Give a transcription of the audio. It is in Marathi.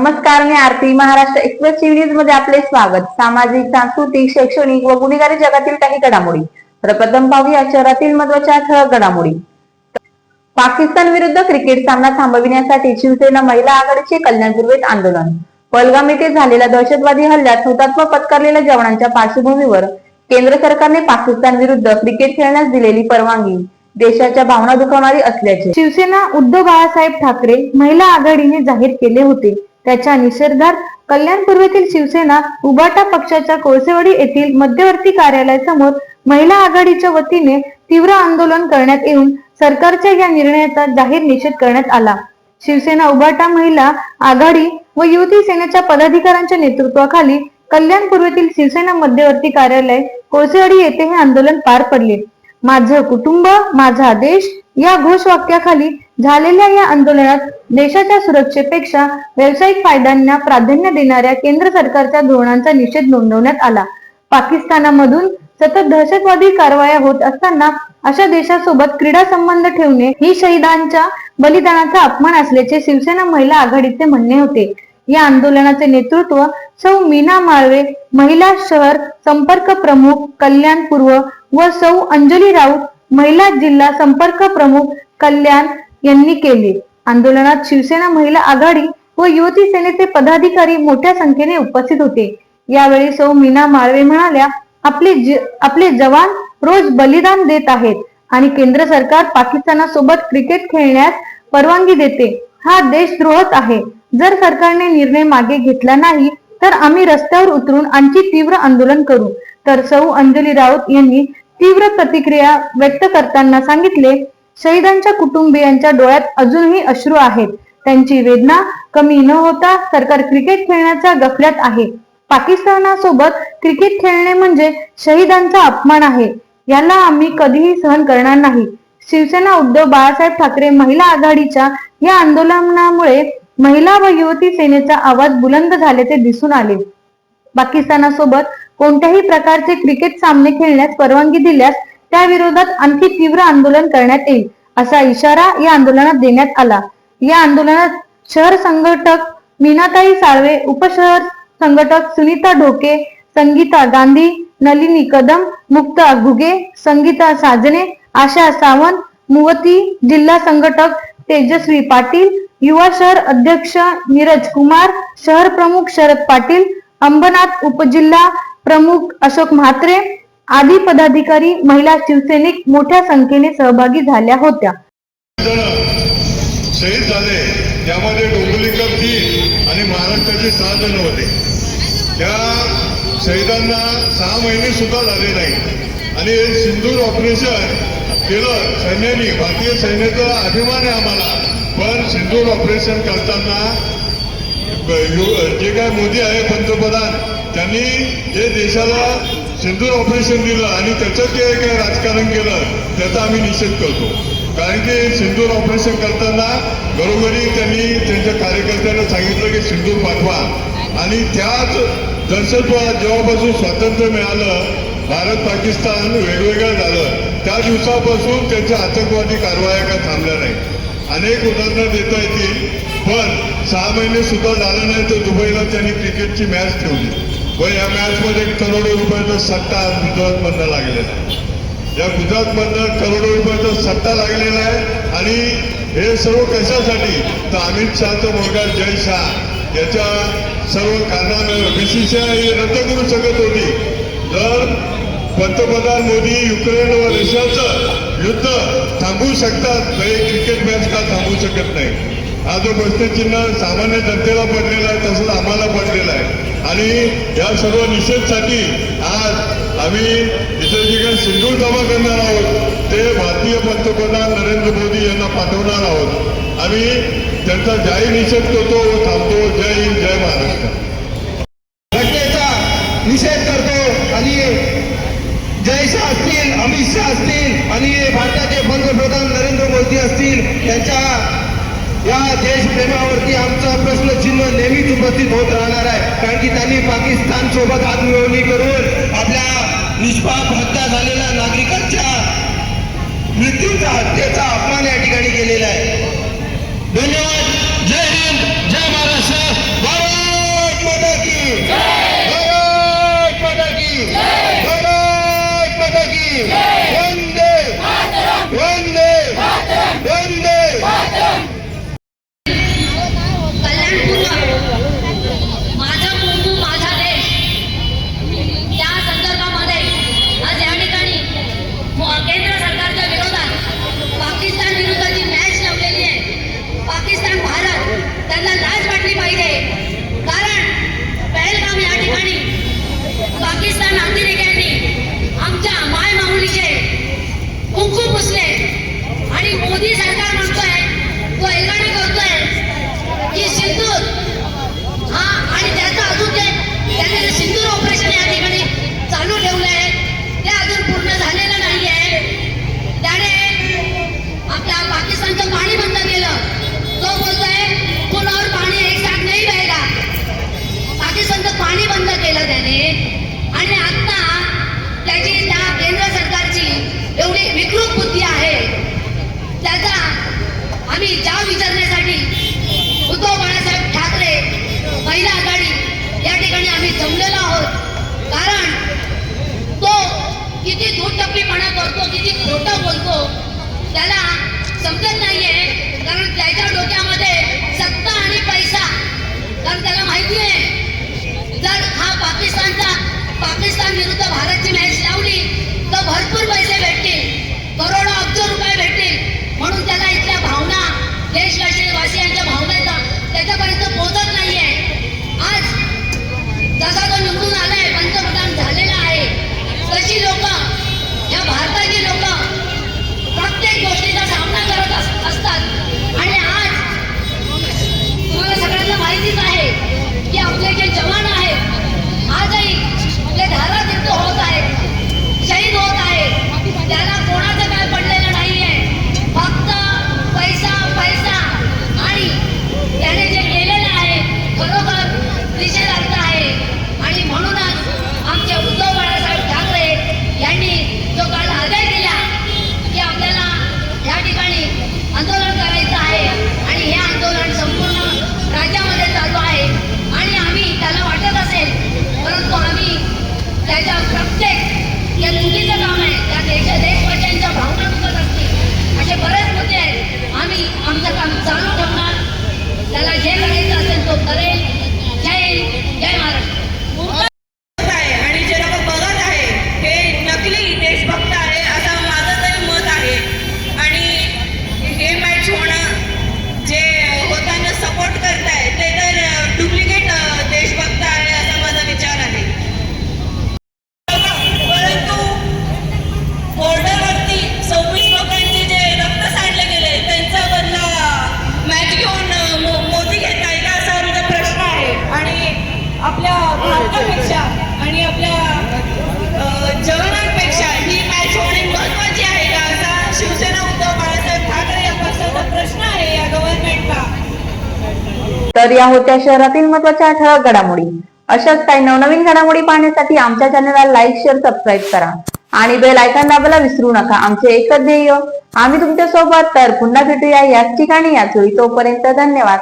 नमस्कार मी आरती महाराष्ट्र एक्सप्रेस न्यूजमध्ये आपले स्वागत. सामाजिक सांस्कृतिक शैक्षणिक व गुन्हेगारी जगातील काही घडामोडी. प्रथम पाहूया शहरातील महत्त्वाच्या ठळक घडामोडी. पाकिस्तान विरुद्ध क्रिकेट सामना थांबविण्यासाठी शिवसेना महिला आघाडीचे कल्याण पूर्वेत आंदोलन. पलगाम येथे झालेल्या दहशतवादी हल्ल्यात हुतात्मा पत्करलेल्या जवानांच्या पार्श्वभूमीवर केंद्र सरकारने पाकिस्तान विरुद्ध क्रिकेट खेळण्यास दिलेली परवानगी देशाच्या भावना दुखावणारी असल्याचे. शिवसेना उद्धव बाळासाहेब ठाकरे महिला आघाडीने जाहीर केले होते. त्याच्या निषेधार्थ कल्याण पूर्वेतील शिवसेना उबाटा पक्षाच्या कोळसेवाडी येथील मध्यवर्ती कार्यालयासमोर महिला आघाडीच्या वतीने तीव्र आंदोलन करण्यात येऊन सरकारच्या या निर्णयाचा जाहीर निषेध करण्यात आला. शिवसेना उबाटा महिला आघाडी व युवती सेनेच्या पदाधिकाऱ्यांच्या नेतृत्वाखाली कल्याण पूर्वेतील शिवसेना मध्यवर्ती कार्यालय कोळसेवाडी येथे हे आंदोलन पार पडले. माझं कुटुंब माझा देश या घोषवाक्याखाली झालेल्या या आंदोलनात देशाच्या सुरक्षेपेक्षा व्यावसायिक फायद्यांना प्राधान्य देणाऱ्या केंद्र सरकारच्या धोरणांचा निषेध नोंदवण्यात आला. पाकिस्तानामधून सतत दहशतवादी कारवाया होत असताना अशा देशासोबत क्रीडा संबंध ठेवणे ही शहीदांच्या बलिदानाचा अपमान असल्याचे शिवसेना महिला आघाडीचे म्हणणे होते. या आंदोलनाचे नेतृत्व सौ मीना माळवे महिला शहर संपर्क प्रमुख कल्याण पूर्व व सौ अंजली राऊत महिला जिल्हा संपर्क प्रमुख कल्याण यांनी केले. आंदोलनात शिवसेना महिला आघाडी व युवती सेनेचे पदाधिकारी मोठ्या संख्येने उपस्थित होते. यावेळी सौ मीना माळवे म्हणाल्या आपले ज- आपले जवान रोज बलिदान देत आहेत आणि केंद्र सरकार पाकिस्तानासोबत क्रिकेट खेळण्यास परवानगी देते. हा देशद्रोहच आहे. जर सरकारने निर्णय मागे घेतला नाही तर आम्ही रस्त्यावर उतरून आणखी तीव्र आंदोलन करू. तर सौ अंजली राऊत यांनी तीव्र प्रतिक्रिया व्यक्त करताना सांगितले शहीदांच्या कुटुंबियांच्या डोळ्यात अजूनही अश्रू आहेत. त्यांची वेदना कमी न होता सरकार क्रिकेट खेळण्याच्या गफल्यात आहे. पाकिस्तानासोबत क्रिकेट खेळणे म्हणजे शहीदांचा अपमान आहे. याला आम्ही कधीही सहन करणार नाही. शिवसेना उद्धव बाळासाहेब ठाकरे महिला आघाडीच्या या आंदोलनामुळे महिला व युवती सेनेचा आवाज बुलंद झाल्याचे दिसून आले. पाकिस्तानासोबत कोणत्याही प्रकारचे क्रिकेट सामने खेळण्यास परवानगी दिल्यास त्या विरोधात आणखी तीव्र आंदोलन करण्यात येईल असा इशारा या आंदोलनात देण्यात आला. या आंदोलनात शहर संघटक मीनाताई साळवे उपशहर संघटक सुनीता ढोके संगीता गांधी नलिनी कदम मुक्ता घुगे संगीता साजने आशा सावंत मुवती जिल्हा संघटक तेजस्वी पाटील युवा शहर अध्यक्ष नीरज कुमार शहर प्रमुख शरद पाटील अंबनाथ उपजिल्हा प्रमुख अशोक म्हात्रे आदी पदाधिकारी महिला शिवसैनिक मोठ्या संख्येने सहभागी झाल्या होत्या. शहीद झाले. त्यामध्ये डोंगुलीकर तीन आणि महाराष्ट्राचे सहा जण होते. त्या शहीदांना सहा महिने सुद्धा झाले नाही आणि सिंदूर ऑपरेशन केलं सैन्याने भारतीय सैन्याचा अभिमान आहे आम्हाला. पण सिंधूर ऑपरेशन करताना यु- जे काय मोदी आहे पंतप्रधान त्यांनी जे देशाला सिंधूर ऑपरेशन दिलं आणि त्याचं जे काय राजकारण केलं त्याचा आम्ही निषेध करतो. कारण की सिंधूर ऑपरेशन करताना बरोबरी त्यांनी त्यांच्या कार्यकर्त्यांना सांगितलं की सिंधूर पाठवा. आणि त्याच दहशतवाद जेव्हापासून स्वातंत्र्य मिळालं भारत पाकिस्तान वेगवेगळं झालं त्या दिवसापासून त्यांच्या आतंकवादी कारवाया काय थांबल्या नाही अनेक उदाहरणं देता येतील पण सहा महिने सुद्धा झालं नाही तर दुबईला त्यांनी क्रिकेटची मॅच ठेवली. व या मॅचमध्ये करोडो रुपयाचा सट्टा गुजरातमधनं लागलेला आहे. या गुजरातमधनं करोडो रुपयाचा सट्टा लागलेला आहे आणि हे सर्व कशासाठी? तर अमित शहाचा मुलगा जय शाह याच्या सर्व कारणामुळे बी सी सी आय रद्द करू शकत होती. जर पंतप्रधान मोदी युक्रेन व रशियाचं युद्ध थांबवू शकतात तर एक क्रिकेट मॅच का थांबवू शकत नाही. हा जो प्रश्नचिन्ह सामान्य जनतेला पडलेला आहे तसंच आम्हाला पडलेला आहे. आणि या सर्व निषेधसाठी आज आम्ही इथे जे काही सिंदूर जमा करणार आहोत ते भारतीय पंतप्रधान नरेंद्र मोदी यांना पाठवणार आहोत. आम्ही त्यांचा जाहीर निषेध करतो व थांबतो. जय हिंद जय महाराष्ट्र. या देशप्रेमावरती आमचा प्रश्नचिन्ह नेहमीच उपस्थित होत राहणार आहे. कारण की त्यांनी पाकिस्तान सोबत हातमिळवणी करून आपल्या निष्पाप हत्या झालेल्या नागरिकांच्या मृत्यूचा हत्येचा अपमान या ठिकाणी केलेला आहे. धन्यवाद. जय हिंद. जय महाराष्ट्र completa तर या होत्या शहरातील महत्त्वाच्या ठळक घडामोडी. अशाच काही नवनवीन घडामोडी पाहण्यासाठी आमच्या चॅनलला लाईक शेअर सबस्क्राईब करा. आणि बेल आयकॉन दाबायला विसरू नका. आमचे एकच ध्येय आम्ही तुमच्यासोबत तर पुन्हा भेटूया याच ठिकाणी याच वेळी. तोपर्यंत धन्यवाद.